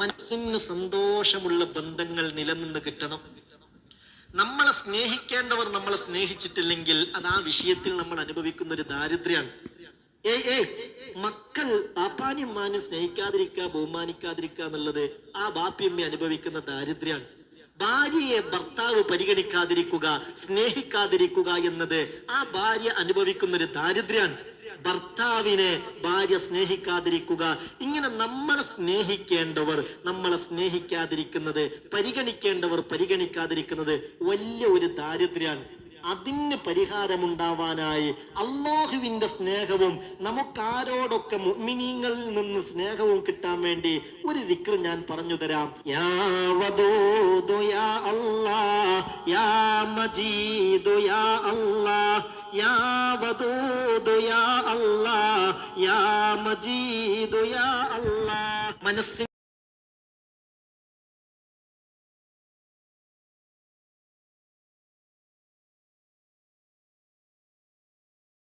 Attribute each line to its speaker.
Speaker 1: മനസ്സിന് സന്തോഷമുള്ള ബന്ധങ്ങൾ നിലനിന്ന് കിട്ടണം. നമ്മളെ സ്നേഹിക്കേണ്ടവർ നമ്മളെ സ്നേഹിച്ചിട്ടില്ലെങ്കിൽ അത് ആ വിഷയത്തിൽ നമ്മൾ അനുഭവിക്കുന്ന ഒരു ദാരിദ്ര്യമാണ്. ഏയ് ഏയ് മക്കൾ പാപ്പാനിയമ്മാനും സ്നേഹിക്കാതിരിക്കുക ബഹുമാനിക്കാതിരിക്കുക എന്നുള്ളത് ആ ബാപ്പിയമ്മ അനുഭവിക്കുന്ന ദാരിദ്ര്യമാണ്. ഭാര്യയെ ഭർത്താവ് പരിഗണിക്കാതിരിക്കുക സ്നേഹിക്കാതിരിക്കുക എന്നത് ആ ഭാര്യ അനുഭവിക്കുന്ന ഒരു ദാരിദ്ര്യമാണ്. ഭർത്താവിനെ ഭാര്യ സ്നേഹിക്കാതിരിക്കുക. ഇങ്ങനെ നമ്മളെ സ്നേഹിക്കേണ്ടവർ നമ്മളെ സ്നേഹിക്കാതിരിക്കുന്നത് പരിഗണിക്കേണ്ടവർ പരിഗണിക്കാതിരിക്കുന്നത് വലിയ ഒരു ദാരിദ്ര്യമാണ് അതിന് പരിഹാരമുണ്ടാവാനായി അള്ളാഹുവിന്റെ സ്നേഹവും നമുക്കാരോടൊക്കെ മുഅ്മിനീങ്ങളിൽ നിന്ന് സ്നേഹവും കിട്ടാൻ വേണ്ടി ഒരു ദിക്ർ ഞാൻ പറഞ്ഞു തരാം. യാ യാ യാ യാ യാ വദൂദു യാ അല്ലാ യാ മജീദു യാ അല്ലാ മനസ്സിന്